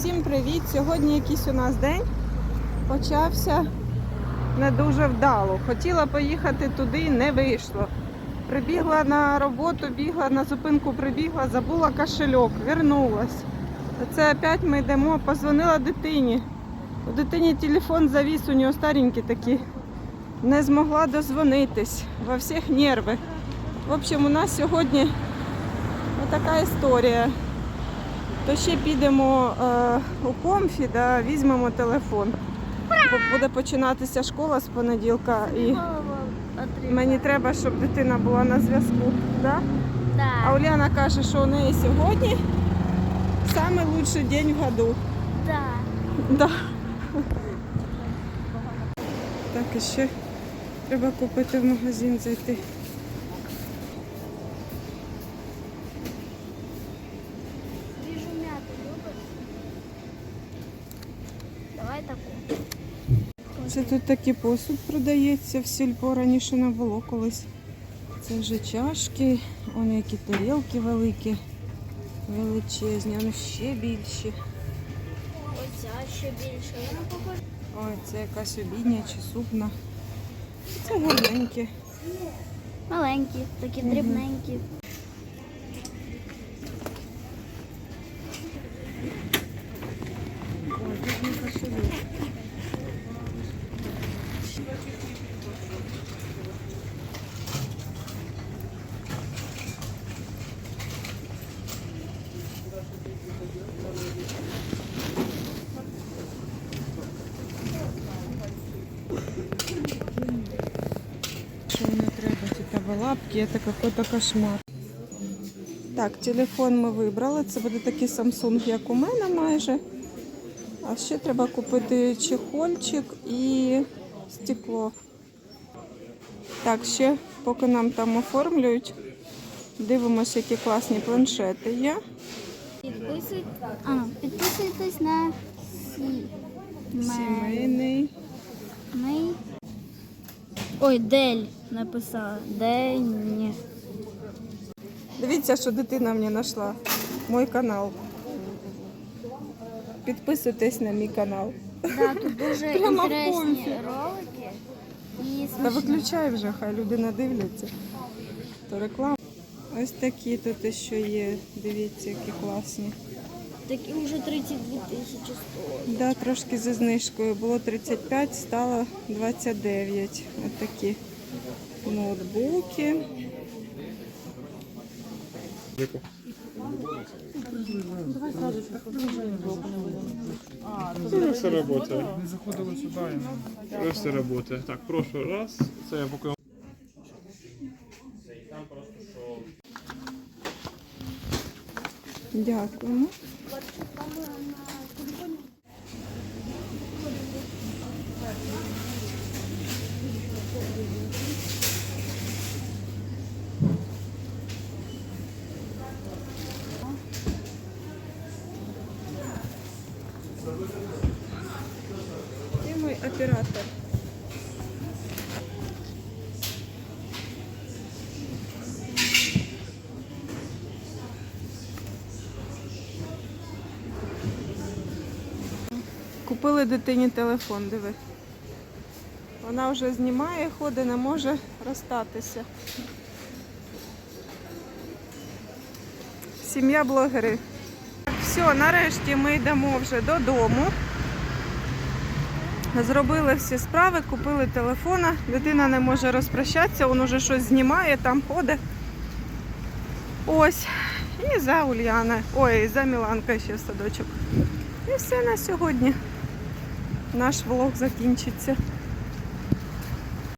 Всім привіт! Сьогодні якийсь у нас день почався не дуже вдало. Хотіла поїхати туди, не вийшло. Прибігла на роботу, бігла на зупинку, прибігла, забула кошельок, вернулась. Це опять ми йдемо, позвонила дитині. У дитині телефон завіс, у нього старенький такий. Не змогла дозвонитись. Во всіх нерви. В общем, у нас сьогодні така історія. То ще підемо е, у комфі, да, візьмемо телефон. Бо буде починатися школа з понеділка і мені треба, щоб дитина була на зв'язку. Да? А Уляна каже, що у неї сьогодні найкращий день в году. да. Да. Так, і ще треба купити в магазин зайти. Це тут такий посуд продається в сільпо, раніше не було колись. Це вже чашки, вони які тарілки великі, величезні, вони ще більші. Оця ще більше. Вона похожа. Ой, це якась обідня чи супна. Це гарненькі. Маленькі, такі дрібненькі. Ой, тут не кошелек. Что не треба, типа лапки, это какой-то кошмар. Так, телефон ми вибрали. Це буде такий Samsung, як у мене майже. А ще треба купити чехольчик і стекло. Так, ще поки нам там оформлюють, дивимося, які класні планшети є. Підписуйтесь на сімейний. Ой, Дель написала. День. Дивіться, що дитина мені знайшла. Мой канал. Підписуйтесь на мій канал. Да, тут дуже Прямо інтересні ролики. І Та виключай вже, хай люди надивляться. То реклама. Ось такі тут ще є. Дивіться, які класні. Такі вже 32 тисячі стоять. Да, трошки зі знижкою. Було 35, стало 29. Ось такі ноутбуки. Це все работає. Не заходили сюди. Вже все работає. Так, прошу раз. Це я поки. Дякуємо. Ты мой оператор. Купили дитині телефон, диви. Вона вже знімає, ходить, не може розстатися. Сім'я блогерів. Все, нарешті ми йдемо вже додому. Зробили всі справи, купили телефона. Дитина не може розпрощатися, він уже щось знімає, там ходить. Ось. І за Ульяна. Ой, і за Міланка ще в садочок. І все на сьогодні. Наш влог закінчиться.